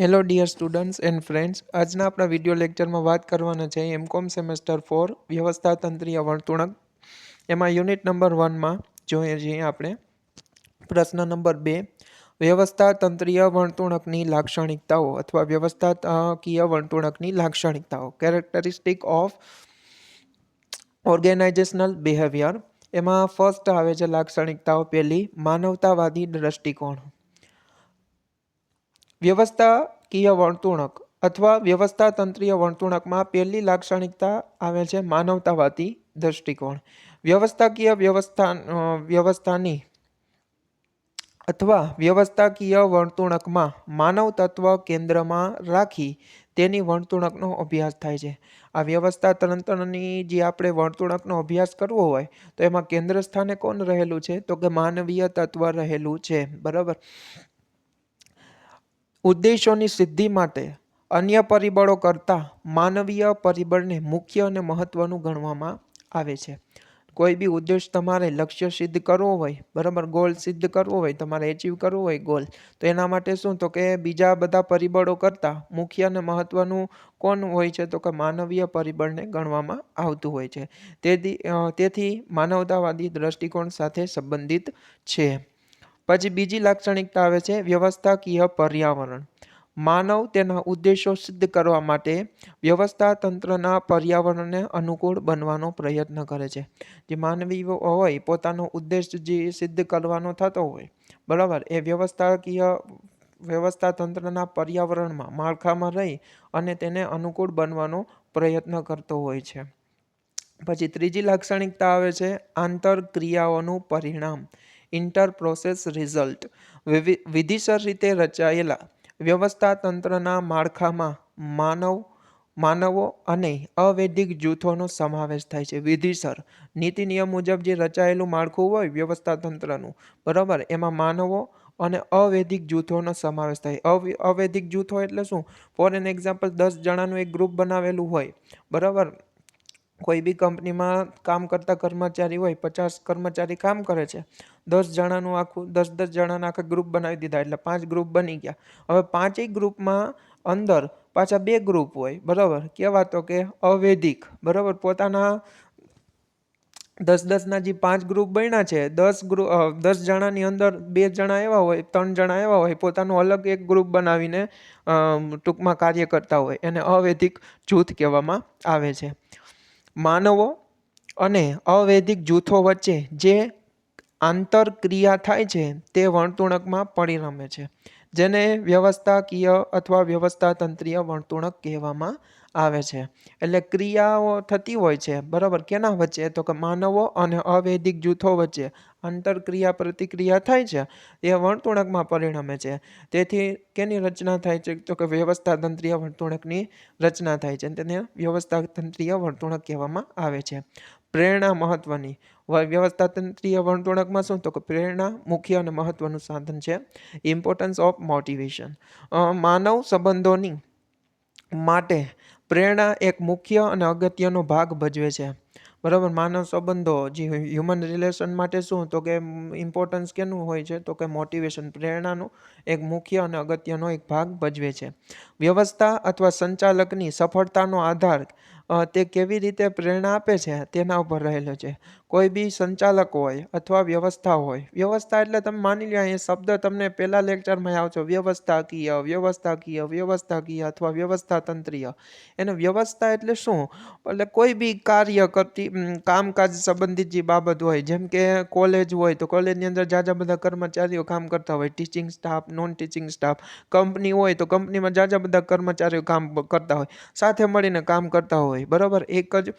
Hello dear students and friends આજના આપણા video લેક્ચરમાં વાત કરવાના છે એમકોમ સેમેસ્ટર ફોર વ્યવસ્થાતંત્રીય વર્તુણક. એમાં યુનિટ નંબર વનમાં જોઈએ છીએ આપણે. પ્રશ્ન નંબર બે વ્યવસ્થાતંત્રીય વર્તુણકની લાક્ષણિકતાઓ અથવા વ્યવસ્થાકીય વર્તુણકની લાક્ષણિકતાઓ. કેરેક્ટરિસ્ટિક ઓફ ઓર્ગેનાઇઝેશનલ બિહેવિયર એમાં ફર્સ્ટ આવે છે લાક્ષણિકતાઓ. પહેલી, માનવતાવાદી દ્રષ્ટિકોણ. વ્યવસ્થાકીય વર્તુણક અથવા વ્યવસ્થાતંત્રીય વર્તુણકમાં પહેલી લાક્ષણિકતા આવે છે માનવતાવાદી દૃષ્ટિકોણ વ્યવસ્થાકીય વ્યવસ્થા વ્યવસ્થાની અથવા વ્યવસ્થાકીય વર્તુણકમાં માનવ તત્વ કેન્દ્રમાં રાખી તેની વર્તુણકનો અભ્યાસ થાય છે. આ વ્યવસ્થા તંત્રની જે આપણે વર્તુણકનો અભ્યાસ કરવો હોય, તો એમાં કેન્દ્ર સ્થાને કોણ રહેલું છે? તો કે માનવીય તત્વ રહેલું છે. બરાબર? ઉદ્દેશોની સિદ્ધિ માટે અન્ય પરિબળો કરતાં માનવીય પરિબળને મુખ્ય અને મહત્વનું ગણવામાં આવે છે. કોઈ બી ઉદ્દેશ તમારે લક્ષ્ય સિદ્ધ કરવો હોય, બરાબર, ગોલ સિદ્ધ કરવો હોય, તમારે એચીવ કરવો હોય ગોલ, તો એના માટે શું? તો કે બીજા બધા પરિબળો કરતાં મુખ્ય અને મહત્વનું કોણ હોય છે? તો કે માનવીય પરિબળને ગણવામાં આવતું હોય છે. તેથી તેથી માનવતાવાદી દ્રષ્ટિકોણ સાથે સંબંધિત છે. પછી બીજી લાક્ષણિકતા આવે છે વ્યવસ્થાકીય પર્યાવરણ. માનવ તેના ઉદ્દેશો સિદ્ધ કરવા માટે વ્યવસ્થા તંત્રના પર્યાવરણને અનુકૂળ બનવાનો પ્રયત્ન કરે છે. જે માનવી હોય, પોતાનો ઉદ્દેશ જે સિદ્ધ કરવાનો થતો હોય, બરાબર, એ વ્યવસ્થાકીય વ્યવસ્થા તંત્રના પર્યાવરણમાં માળખામાં રહી અને તેને અનુકૂળ બનવાનો પ્રયત્ન કરતો હોય છે. પછી ત્રીજી લાક્ષણિકતા આવે છે આંતરક્રિયાઓનું પરિણામ. ઇન્ટર પ્રોસેસ રિઝલ્ટ વિધિસર રીતે રચાયેલા વ્યવસ્થા તંત્રના માળખામાં માનવ, માનવો અને અવૈધિક જૂથોનો સમાવેશ થાય છે. વિધિસર નીતિ નિયમ મુજબ જે રચાયેલું માળખું હોય વ્યવસ્થા તંત્રનું, બરાબર? એમાં માનવો અને અવૈધિક જૂથોનો સમાવેશ થાય. અવ- અવૈધિક જૂથો એટલે શું? ફોર એન એક્ઝામ્પલ દસ જણાનું એક ગ્રુપ બનાવેલું હોય, બરાબર? કોઈ બી કંપનીમાં કામ કરતા કર્મચારી હોય, પચાસ કર્મચારી કામ કરે છે, દસ જણાનું આખું, દસ દસ જણાના આખા ગ્રુપ બનાવી દીધા, એટલે પાંચ ગ્રુપ બની ગયા. હવે પાંચેય ગ્રુપમાં અંદર પાછા બે ગ્રુપ હોય, બરાબર? કેવા તો કે અવૈધિક, બરાબર? પોતાના દસ દસના જે પાંચ ગ્રુપ બન્યા છે, દસ ગ્રુપ દસ જણાની અંદર બે જણા એવા હોય, ત્રણ જણા એવા હોય, પોતાનું અલગ એક ગ્રુપ બનાવીને ટૂંકમાં કાર્ય કરતા હોય, એને અવૈધિક જૂથ કહેવામાં આવે છે. માનવો અને અવૈદિક જૂથો વચ્ચે જે આંતરક્રિયા થાય છે, તે વર્તુણકમાં પરિણમે છે. જેને વ્યવસ્થાકીય અથવા વ્યવસ્થાતંત્રીય વર્તુણક કહેવામાં આવે છે. એટલે ક્રિયાઓ થતી હોય છે, બરાબર? કેના વચ્ચે? તો કે માનવો અને અવૈદિક જૂથો વચ્ચે. આંતરક્રિયા પ્રતિક્રિયા થાય છે, એ વર્તુણકમાં પરિણમે છે. તેથી કેની રચના થાય છે? તો કે વ્યવસ્થાતંત્રીય વર્તુણકની રચના થાય છે. તેને વ્યવસ્થાતંત્રીય વર્તુણક કહેવામાં આવે છે. પ્રેરણા મહત્વની. વ્યવસ્થા વ્યવસ્થાતંત્રીય વર્તુણકમાં શું? તો કે પ્રેરણા મુખ્ય અને મહત્વનું સાધન છે. ઇમ્પોર્ટન્સ ઓફ મોટિવેશન માનવ સંબંધોની માટે પ્રેરણા એક મુખ્ય અને અગત્યનો ભાગ ભજવે છે. બરાબર? માનવ સંબંધો, જે હ્યુમન રિલેશન માટે શું? તો કે ઇમ્પોર્ટન્સ કેનું હોય છે? તો કે મોટિવેશન પ્રેરણાનું એક મુખ્ય અને અગત્યનો એક ભાગ ભજવે છે. વ્યવસ્થા અથવા સંચાલકની સફળતાનો આધાર તે કેવી રીતે પ્રેરણા આપે છે? તેના ઉપર રહેલો છે. કોઈ બી સંચાલક હોય અથવા વ્યવસ્થા હોય. વ્યવસ્થા એટલે તમે માની લો એ શબ્દ તમને પહેલા લેક્ચરમાં આવશો વ્યવસ્થાકીય વ્યવસ્થાકીય વ્યવસ્થાકીય અથવા વ્યવસ્થાતંત્રીય. એને વ્યવસ્થા એટલે શું? એટલે કોઈ બી કાર્ય કરતી કામકાજ સંબંધિત જે બાબત હોય, જેમ કે કોલેજ હોય, તો કોલેજની અંદર જાજા બધા કર્મચારીઓ કામ કરતા હોય, teaching staff non teaching staff, company હોય, તો કંપનીમાં જાજા બધા કર્મચારીઓ કામ કરતા હોય, સાથે મળીને કામ કરતા હોય, બરાબર? એક જ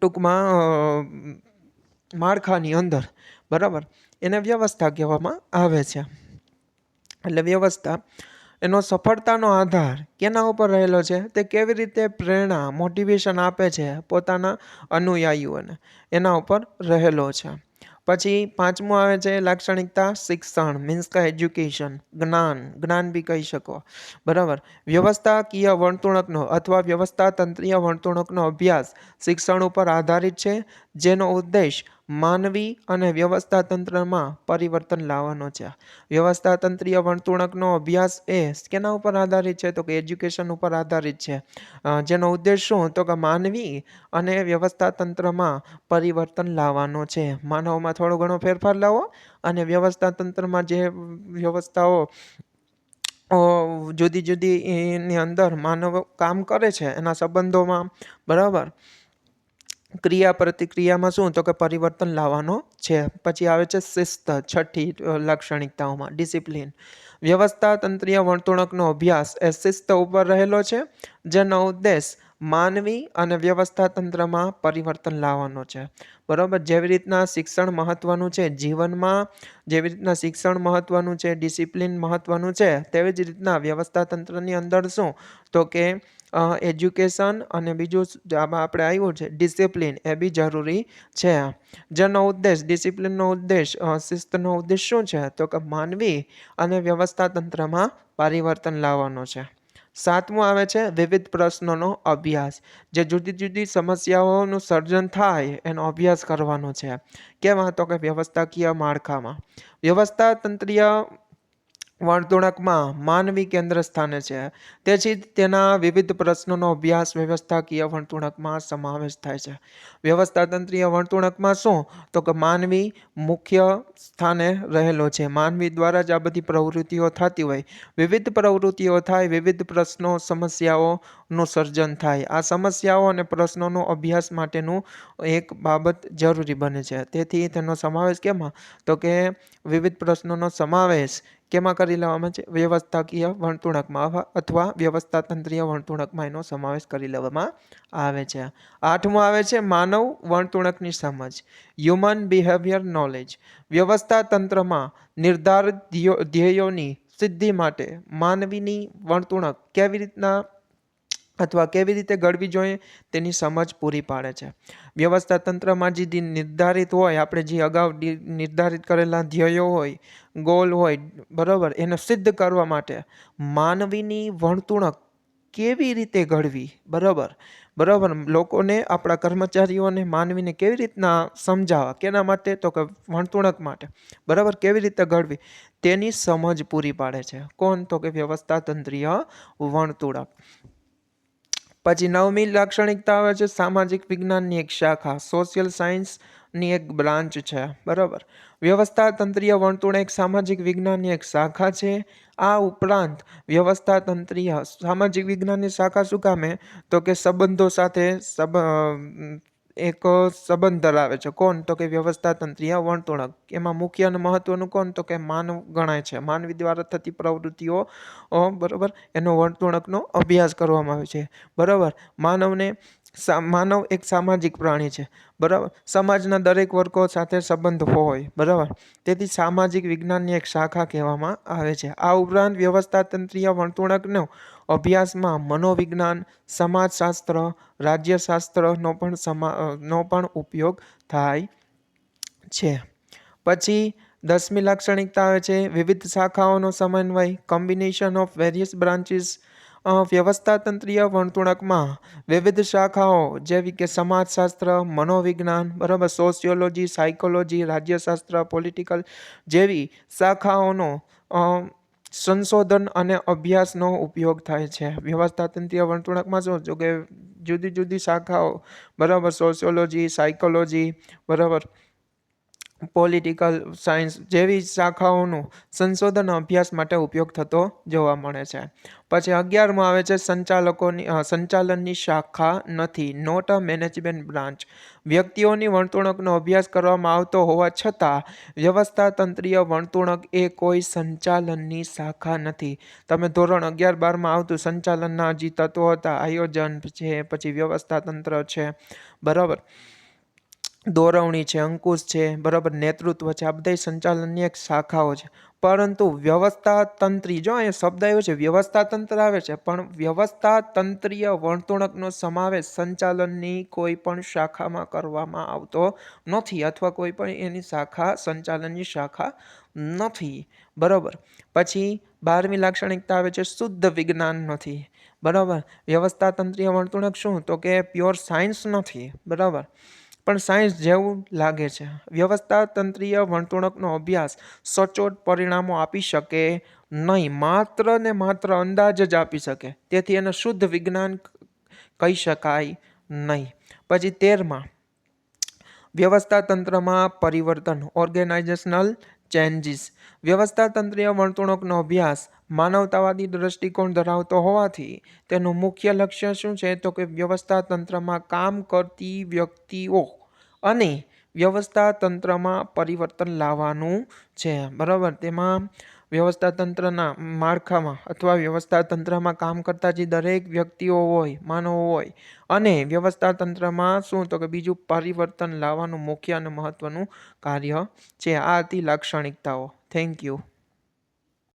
ટૂંકમાં માળખાની અંદર, બરાબર? એને વ્યવસ્થા કહેવામાં આવે છે. એટલે વ્યવસ્થા, એનો સફળતાનો આધાર કેના ઉપર રહેલો છે? તે કેવી રીતે પ્રેરણા મોટિવેશન આપે છે પોતાના અનુયાયીઓને? એના ઉપર રહેલો છે. પછી પાંચમું આવે છે લાક્ષણિકતા શિક્ષણ મીન્સ કે એજ્યુકેશન જ્ઞાન. જ્ઞાન બી કહી શકો. બરાબર? વ્યવસ્થાકીય વર્તણૂકનો અથવા વ્યવસ્થાતંત્રીય વર્તણૂકનો અભ્યાસ શિક્ષણ ઉપર આધારિત છે. જેનો ઉદ્દેશ માનવી અને વ્યવસ્થા તંત્રમાં પરિવર્તન લાવવાનો છે. વ્યવસ્થા તંત્રીય વર્તણૂકનો અભ્યાસ એ કેના ઉપર આધારિત છે? તો કે એજ્યુકેશન ઉપર આધારિત છે. જેનો ઉદ્દેશ શું? તો કે માનવી અને વ્યવસ્થા તંત્રમાં પરિવર્તન લાવવાનો છે. માનવમાં થોડો ઘણો ફેરફાર લાવો અને વ્યવસ્થા તંત્રમાં જે વ્યવસ્થાઓ જુદી જુદી એની અંદર માનવ કામ કરે છે, એના સંબંધોમાં, બરાબર? ક્રિયા પ્રતિક્રિયામાં શું? તો કે પરિવર્તન લાવવાનો છે. પછી આવે છે શિસ્ત, છઠ્ઠી લાક્ષણિકતાઓમાં, ડિસિપ્લિન. વ્યવસ્થા, તંત્રીય વર્તણૂકનો અભ્યાસ એ શિસ્ત ઉપર રહેલો છે, જેનો ઉદ્દેશ માનવી અને વ્યવસ્થા તંત્રમાં પરિવર્તન લાવવાનો છે. બરાબર? જેવી રીતના શિક્ષણ મહત્વનું છે, જીવનમાં જેવી રીતના શિક્ષણ મહત્વનું છે, ડિસિપ્લિન મહત્વનું છે, તેવી જ રીતના વ્યવસ્થા તંત્રની અંદર શું? તો કે એજ્યુકેશન અને બીજું આમાં આપણે આવ્યું છે, ડિસિપ્લિન, એ બી જરૂરી છે જેનો ઉદ્દેશ, ડિસિપ્લિનનો ઉદ્દેશ શિસ્તનો ઉદ્દેશ શું છે? તો કે માનવી અને વ્યવસ્થા તંત્રમાં પરિવર્તન લાવવાનો છે. સાતમું આવે છે, વિવિધ પ્રશ્નોનો અભ્યાસ, જે જુદી જુદી સમસ્યાઓનું સર્જન થાય એનો અભ્યાસ કરવાનો છે. કેમાં તો કે વ્યવસ્થાકીય માળખામાં. વ્યવસ્થા તંત્રીય વર્તણૂકમાં માનવી કેન્દ્ર સ્થાને છે. તેથી તેના વિવિધ પ્રશ્નોનો અભ્યાસ વ્યવસ્થાકીય વર્તણૂકમાં સમાવેશ થાય છે. વ્યવસ્થાતંત્રીય વર્તણૂકમાં શું? તો કે માનવી મુખ્ય સ્થાને રહેલો છે. માનવી દ્વારા જ આ બધી પ્રવૃત્તિઓ થતી હોય. વિવિધ પ્રવૃત્તિઓ થાય, વિવિધ પ્રશ્નો, સમસ્યાઓનું સર્જન થાય. આ સમસ્યાઓ અને પ્રશ્નોનો અભ્યાસ માટેનું એક બાબત જરૂરી બને છે. તેથી તેનો સમાવેશ કેમાં? તો કે વિવિધ પ્રશ્નોનો સમાવેશ કેમાં કરી લેવામાં છે? વ્યવસ્થાકીય વર્તુણકમાં અથવા- અથવા વ્યવસ્થા તંત્રીય વર્તણૂકમાં એનો સમાવેશ કરી લેવામાં આવે છે. આઠમું આવે છે માનવ વર્તુણકની સમજ હ્યુમન બિહેવિયર નોલેજ વ્યવસ્થા તંત્રમાં નિર્ધારિત ધ્યેયો- ધ્યેયોની સિદ્ધિ માટે માનવીની વર્તુણક કેવી રીતના અથવા કેવી રીતે ઘડવી જોઈએ તેની સમજ પૂરી પાડે છે. વ્યવસ્થા તંત્રમાં જે નિર્ધારિત હોય, આપણે જે અગાઉ નિર્ધારિત કરેલા ધ્યેયો હોય, ગોલ હોય, બરાબર, એને સિદ્ધ કરવા માટે માનવીની વર્તુણક કેવી રીતે ઘડવી? બરાબર? બરાબર, લોકોને, આપણા કર્મચારીઓને માનવીને કેવી રીતના સમજાવવા? કેના માટે? તો કે વર્તુણક માટે. બરાબર? કેવી રીતે ઘડવી? તેની સમજ પૂરી પાડે છે. કોણ? તો કે વ્યવસ્થા તંત્રીય વર્તણૂક. પછી નવમી લાક્ષણિકતા આવે છે, સામાજિક વિજ્ઞાનની એક શાખા સોશિયલ સાયન્સની એક બ્રાન્ચ છે. બરાબર? વ્યવસ્થા તંત્રીય વર્તુણ એક સામાજિક વિજ્ઞાનની એક શાખા છે. આ ઉપરાંત વ્યવસ્થા તંત્રીય સામાજિક વિજ્ઞાનની શાખા શું કામે? તો કે સંબંધો સાથે સબ એક સંબંધ ધરાવે છે. કોણ? તો કે વ્યવસ્થા તંત્રીય વર્તણૂક એમાં મુખ્ય અને મહત્વનું કોણ? તો કે માનવ ગણાય છે. માનવી દ્વારા થતી પ્રવૃત્તિઓ બરાબર? એનો વર્તણૂકનો અભ્યાસ કરવામાં આવે છે. બરાબર? માનવને માનવ એક સામાજિક પ્રાણી છે. બરાબર? સમાજના દરેક વર્ગો સાથે સંબંધ હોય. બરાબર? તેથી સામાજિક વિજ્ઞાનની એક શાખા કહેવામાં આવે છે. આ ઉપરાંત વ્યવસ્થા તંત્રીય વર્તણૂકનો અભ્યાસમાં મનોવિજ્ઞાન, સમાજશાસ્ત્ર, રાજ્યશાસ્ત્રનો પણ સમા નો પણ ઉપયોગ થાય છે. પછી દસમી લાક્ષણિકતા આવે છે, વિવિધ શાખાઓનો સમન્વય કોમ્બિનેશન ઓફ વેરિયસ બ્રાન્ચીસ વ્યવસ્થાતંત્રીય વર્તુણકમાં વિવિધ શાખાઓ જેવી કે સમાજશાસ્ત્ર, મનોવિજ્ઞાન, બરાબર સોશિયોલોજી સાયકોલોજી રાજ્યશાસ્ત્ર પોલિટિકલ જેવી શાખાઓનો સંશોધન અને અભ્યાસનો ઉપયોગ થાય છે. વ્યવસ્થાતંત્રીય વર્તણૂકમાં શું? જો કે જુદી જુદી શાખાઓ, બરાબર સોશિયોલોજી સાયકોલોજી બરાબર. પોલિટિકલ સાયન્સ જેવી શાખાઓનું સંશોધન અભ્યાસ માટે ઉપયોગ થતો જોવા મળે છે. પછી અગિયારમાં આવે છે સંચાલકોની સંચાલનની શાખા નથી નોટ અ મેનેજમેન્ટ બ્રાન્ચ વ્યક્તિઓની વર્તણૂકનો અભ્યાસ કરવામાં આવતો હોવા છતાં વ્યવસ્થાતંત્રીય વર્તણૂક એ કોઈ સંચાલનની શાખા નથી. તમે ધોરણ અગિયાર બારમાં આવતું સંચાલનના જે તત્વો હતા, આયોજન છે, પછી વ્યવસ્થા તંત્ર છે. બરાબર. દોરવણી છે, અંકુશ છે, બરાબર, નેતૃત્વ છે, આ બધા સંચાલનની એક શાખાઓ છે. પરંતુ વ્યવસ્થા તંત્રી જો અહીંયા શબ્દ આવ્યો છે વ્યવસ્થા તંત્ર આવે છે, પણ વ્યવસ્થા તંત્રીય વર્તણૂકનો સમાવેશ સંચાલનની કોઈ પણ શાખામાં કરવામાં આવતો નથી અથવા કોઈ પણ એની શાખા, સંચાલનની શાખા નથી. બરાબર. પછી બારમી લાક્ષણિકતા આવે છે, શુદ્ધ વિજ્ઞાન નથી. બરાબર. વ્યવસ્થા તંત્રીય વર્તણૂક શું? તો કે પ્યોર સાયન્સ નથી. બરાબર. પણ સાયન્સ જેવું લાગે છે. વ્યવસ્થા તંત્રીય વર્તણૂકનો અભ્યાસ સચોટ પરિણામો આપી શકે નહીં, માત્ર ને માત્ર અંદાજ જ આપી શકે. તેથી એને શુદ્ધ વિજ્ઞાન કહી શકાય નહીં. પછી તેરમાં વ્યવસ્થા તંત્રમાં પરિવર્તન ઓર્ગેનાઇઝેશનલ ચેન્જીસ વ્યવસ્થા તંત્રીય વર્તણૂકનો અભ્યાસ માનવતાવાદી દ્રષ્ટિકોણ ધરાવતો હોવાથી તેનું મુખ્ય લક્ષ્ય શું છે? તો કે વ્યવસ્થા તંત્રમાં કામ કરતી વ્યક્તિઓ અને વ્યવસ્થા તંત્રમાં પરિવર્તન લાવવાનું છે. બરાબર? તેમાં વ્યવસ્થા તંત્રના માળખામાં અથવા વ્યવસ્થા તંત્રમાં કામ કરતા જે દરેક વ્યક્તિઓ હોય, માનવો હોય અને વ્યવસ્થા તંત્રમાં શું? તો કે બીજું પરિવર્તન લાવવાનું મુખ્ય અને મહત્વનું કાર્ય છે. આ હતી લાક્ષણિકતાઓ. Thank you